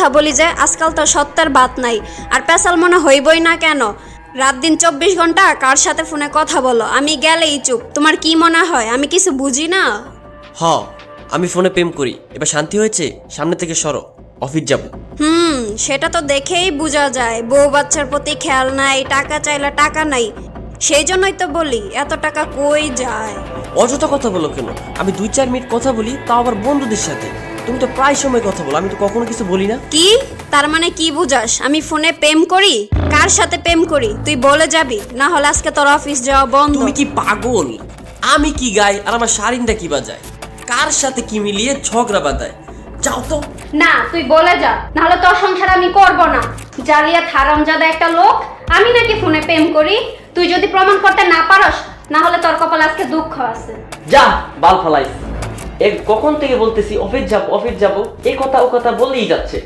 কথা বলি যে আজকাল তো সত্যের বাত নাই আর পেশাল মনে হইবই না কেন? রাত দিন চব্বিশ ঘণ্টা কার সাথে ফোনে কথা বলো? আমি গেলেই চুপ। তোমার কি মনে হয়? আমি কিছু বুঝি না? হ আমি ফোনে প্রেম করি। এবার শান্তি হয়েছে? সামনে থেকে সরো। অফিস যাব। হুম সেটা তো দেখেই বোঝা যায়। বউ বাচ্চার প্রতি খেয়াল নাই টাকা চাইলে টাকা নাই। সেই জন্যই তো বলি এত টাকা কই যায়? অযথা কথা বলো কেন? আমি দুই চার মিনিট কথা বলি তাও আবার বন্ধুদের সাথে। তুমি তো প্রায় সময় কথা বলো আমি তো কখনো কিছু বলি না। কি? তার মানে কি বুঝাস? আমি ফোনে প্রেম করি? কার সাথে প্রেম করি? তুই বলে যাবি না হলে আজকে তোর অফিস যাওয়া বন্ধ। তুমি কি পাগল? আমি কি গাই? আর আমার শারিনটা কি বাজায়? কার সাথে কি মিলিয়ে ঝগড়া বাঁধায়? যাও তো। না তুই বলে যা নাহলে তোর সংসার আমি করব না। জালিয়া হারামজাদা একটা লোক আমি নাকি ফোনে প্রেম করি? তুই যদি প্রমাণ করতে না পারস না হলে তোর কপাল আজকে দুঃখ আছে। যা বাল ফালাই। এ কখন থেকে বলতেছি অফিস যাব অফিস যাব এই কথা ও কথা বলেই যাচ্ছে।